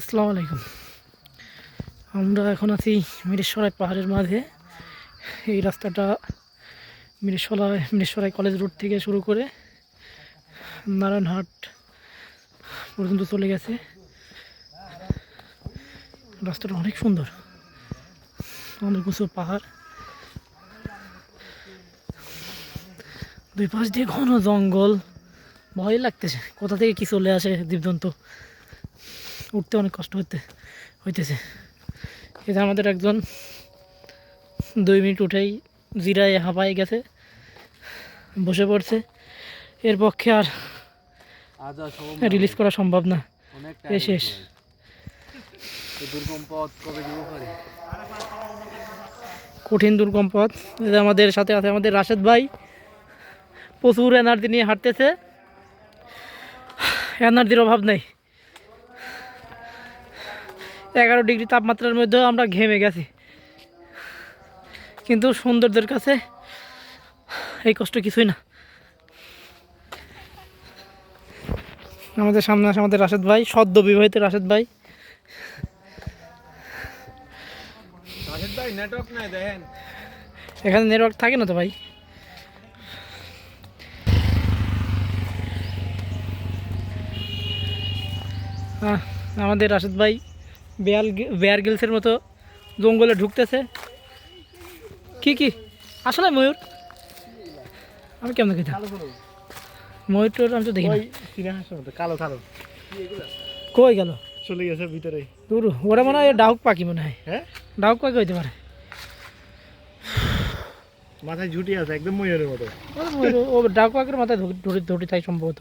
আসসালামু আলাইকুম। আমরা এখন আছি মিরেশ্বরাই পাহাড়ের মাঝে। এই রাস্তাটা মিরেশ্বরাই মিরেশ্বরাই কলেজ রোড থেকে শুরু করে নারায়ণহাট পর্যন্ত চলে গেছে। রাস্তাটা অনেক সুন্দর। অনেক উঁচু পাহাড়। দুই পাশ দিয়ে ঘন জঙ্গল। ভয় লাগতেছে। কোথা থেকে কি চলে আসে জীবজন্তু উঠতে অনেক কষ্ট হতে হইতেছে। এটা আমাদের একজন দুই মিনিট উঠেই জিরায় হাঁপায় গেছে বসে পড়ছে। এর পক্ষে আর রিলিজ করা সম্ভব না। এ শেষ। কঠিন দুর্গম পথ। আমাদের সাথে আছে আমাদের রাশেদ ভাই। প্রচুর এনার্জি নিয়ে হাঁটতেছে। এনার্জির অভাব নেই। এগারো ডিগ্রি তাপমাত্রার মধ্যেও আমরা ঘেমে গেছি। কিন্তু সুন্দরদের কাছে এই কষ্ট কিছুই না। আমাদের সামনে আছে আমাদের রাশেদ ভাই সদ্য বিবাহিত রাশেদ ভাই। রাশেদ ভাই নেটওয়ার্ক নাই দেখেন। এখানে নেটওয়ার্ক থাকে না তো ভাই? আমাদের রাশেদ ভাই বেয়াল বেয়ার গিলসের মতো জঙ্গলে ঢুকতেছে। কি কি? আসলে ময়ূর আমি কেমন কালো ময়ূর টয়ূর আমি তো দেখি কালো কালো। কই গেল? চলে গেছে ভিতরে। দূর ওরা মনে হয় ডাউক পাখি মনে হয়। হ্যাঁ? ডাউক পাখি হইতে পারে। মাথায় ঝুটি আছে একদম ময়ূরের মতো। ও ডাউক পাখির মাথায় ধরি ধরি তাই সম্ভবত।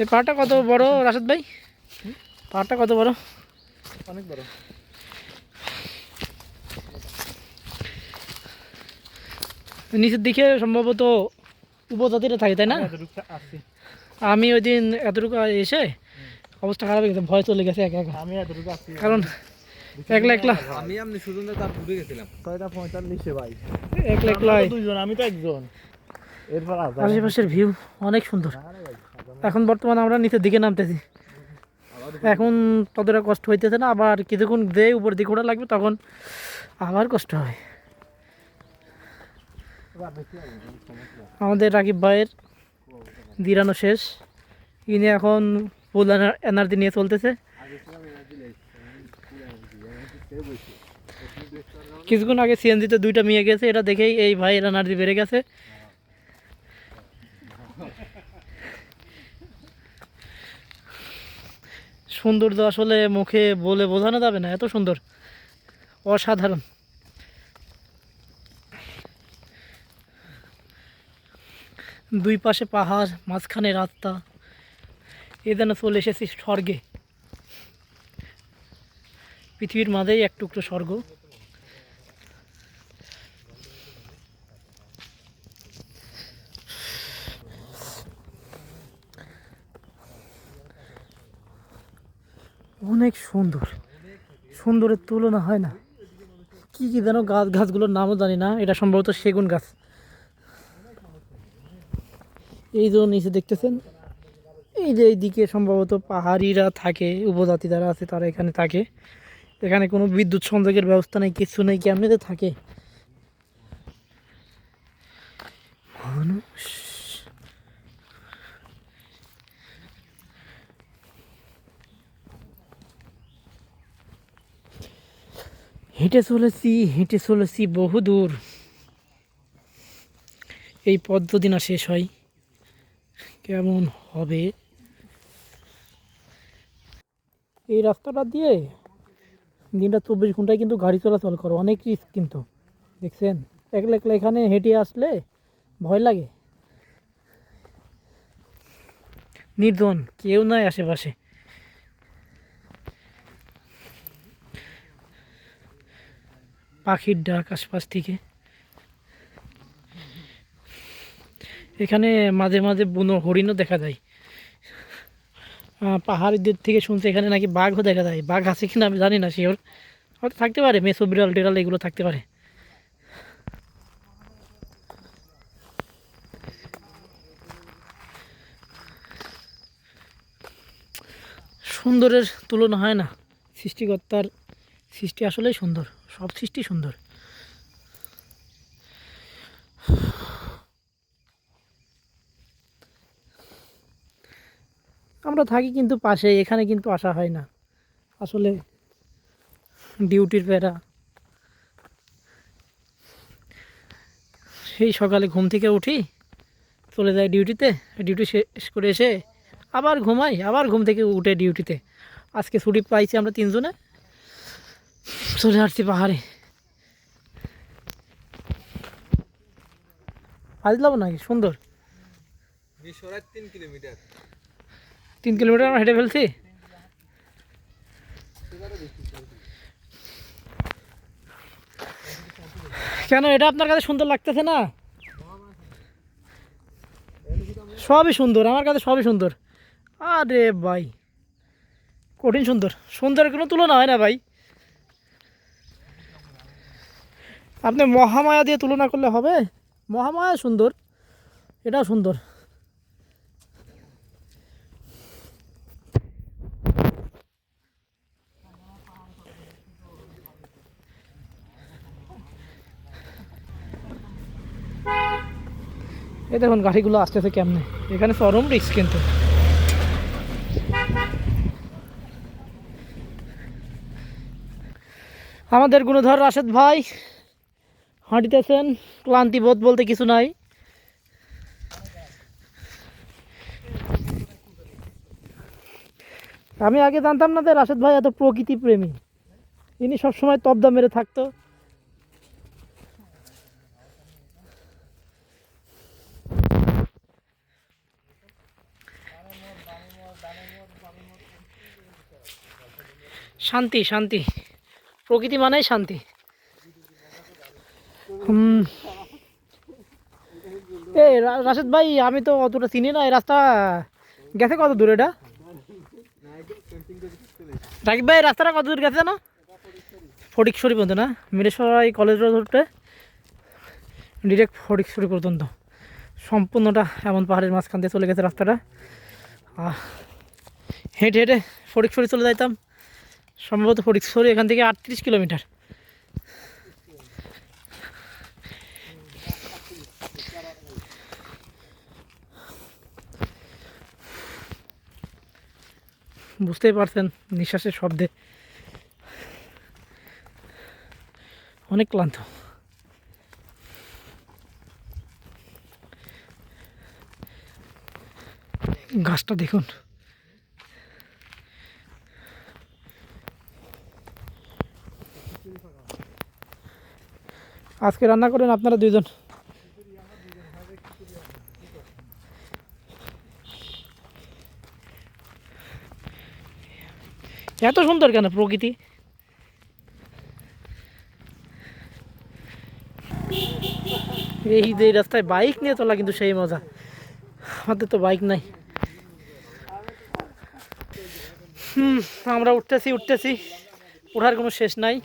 এই পাহাড়টা কত বড় রাশেদ ভাই? পাহাড়টা কত বড়? অনেক বড়। নিচের দিকে সম্ভবত উপজাতিরা থাকে তাই না? আমি ওই দিন এতটুকু এসে অবস্থা খারাপ হয়ে গেছে ভয় চলে গেছে একা একা। আমি এতটুকু আসছি কারণ একলা একলা আমি আপনি সুজন তার ঘুরে গেছিলাম। ছয়টা পঁয়তাল্লিশে ভাই। একলা একলা দুইজন আমি তো একজন। এরপর আশেপাশের ভিউ অনেক সুন্দর। এখন বর্তমানে আমরা নিচের দিকে নামতেছি। এখন ততটা কষ্ট হইতেছে না, আবার কিছুক্ষণ দিয়ে উপর দিকে ওঠা লাগবে তখন আবার কষ্ট হয়। আমাদের রাকিব ভাইয়ের দিরানো শেষ। ইনি এখন ফুল এনার্জি নিয়ে চলতেছে। কিছুক্ষণ আগে সিএনজিতে দুইটা মেয়ে গেছে, এটা দেখেই এই ভাইয়ের এনার্জি বেড়ে গেছে। সৌন্দর্য আসলে মুখে বলে বোঝানো যাবে না, এত সুন্দর। অসাধারণ। দুই পাশে পাহাড়, মাঝখানে রাস্তা। এ যেন চলে এসেছি স্বর্গে। পৃথিবীর মাঝেই এক টুকরো স্বর্গ। অনেক সুন্দর। সুন্দরের তুলনা হয় না। কি কি যেন গাছ গাছগুলোর নামও জানি না। এটা সম্ভবত সেগুন গাছ। এই যে নিচে দেখতেছেন? এই যে এইদিকে সম্ভবত পাহাড়িরা থাকে, উপজাতি যারা আছে তারা এখানে থাকে। এখানে কোনো বিদ্যুৎ সংযোগের ব্যবস্থা নেই, কিছু নেই, কেমনিতে থাকে? হেঁটে চলেছি হেঁটে চলেছি বহু দূর। এই যদি না শেষ হয়। কেমন হবে? এই রাস্তাটা দিয়ে দিনটা চব্বিশ ঘন্টায় কিন্তু গাড়ি চলাচল করে, অনেক রিস্ক কিন্তু। দেখছেন? একলা একলা এখানে হেঁটে আসলে ভয় লাগে। নির্জন, কেউ নাই আশেপাশে। পাখির ডাক আশপাশ থেকে। এখানে মাঝে মাঝে বুনো হরিণও দেখা যায়। পাহাড়িদের থেকে শুনছে এখানে নাকি বাঘও দেখা যায়। বাঘ আছে কিনা আমি জানি না শিওর হয়তো থাকতে পারে, মেসো বিড়াল টেরাল এগুলো থাকতে পারে। সুন্দরের তুলনা হয় না। সৃষ্টিকর্তার সৃষ্টি আসলেই সুন্দর। সব সৃষ্টি সুন্দর। আমরা থাকি কিন্তু পাশে, এখানে কিন্তু আসা হয় না। আসলে ডিউটির প্যারা সেই সকালে ঘুম থেকে উঠি, চলে যাই ডিউটিতে, ডিউটি শেষ করে এসে আবার ঘুমাই, আবার ঘুম থেকে উঠে ডিউটিতে। আজকে ছুটি পাইছি আমরা তিনজনে। চলে আসছি পাহাড়ে আসলাম নাকি সুন্দর তিন কিলোমিটার তিন কিলোমিটার আমরা হেঁটে ফেলছি কেন এটা আপনার কাছে সুন্দর লাগতেছে না সবই সুন্দর আমার কাছে সবই সুন্দর আরে ভাই কঠিন সুন্দর সুন্দরের কোনো তুলনা হয় না ভাই আপনি মহামায়া দিয়ে তুলনা করলে হবে? মহামায়া সুন্দর, এটাও সুন্দর। এই দেখুন, গাড়িগুলো আসতেছে কেমনে? এখানে চরম রিক্স কিন্তু। আমাদের গুণধর রাশেদ ভাই হাঁটিতেছেন, ক্লান্তি বোধ বলতে কিছু নাই। আমি আগে জানতাম না যে রাশেদ ভাই এত প্রকৃতি প্রেমী ইনি সবসময় তবদা মেরে থাকতো। শান্তি শান্তি। প্রকৃতি মানেই শান্তি। হুম। এ রা- রাশেদ ভাই, আমি তো অতটা চিনি না, এই রাস্তা গেছে কত দূর এটা? রাকিব ভাই রাস্তাটা কত দূর গেছে না ফটিকছড়ি পর্যন্ত না? মিরেশ্বরাই কলেজ রোড ধরতে ডিরেক্ট ফটিকছড়ি পর্যন্ত। সম্পূর্ণটা এমন পাহাড়ের মাঝখান দিয়ে চলে গেছে রাস্তাটা। হেঁটে হেঁটে ফটিকছড়ি চলে যাইতাম। সম্ভবত ফটিকছড়ি এখান থেকে আটত্রিশ কিলোমিটার। বুঝতেই পারছেন নিঃশ্বাসের শব্দে। অনেক ক্লান্ত। গাছটা দেখুন। আজকে রান্না করেন আপনারা দুইজন? এত সুন্দর কেন প্রকৃতি? এই যে রাস্তায় বাইক নিয়ে চলা কিন্তু সেই মজা। আমাদের তো বাইক নাই। হুম, আমরা উঠতেছি উঠতেছি। ওঠার কোনো শেষ নাই।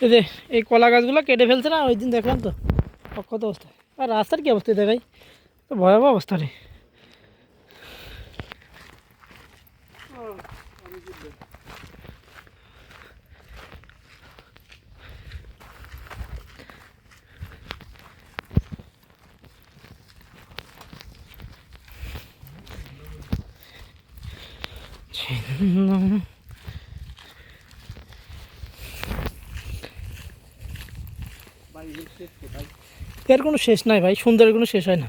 এই যে, এই কলা গাছগুলো কেটে ফেলছে না? ওই দিন দেখলাম তো। কত অবস্থা। আর রাস্তার কি অবস্থা দেখাই তো ভয়াবহ অবস্থা রে। এর কোনো শেষ নাই ভাই সুন্দরের কোনো শেষ হয় না।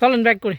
চলেন ব্যাক করি।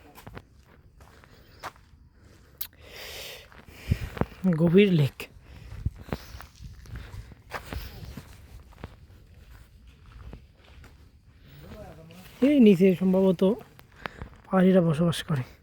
গভীর লেক। এই নিচে সম্ভবত পাহাড়িরা বসবাস করে।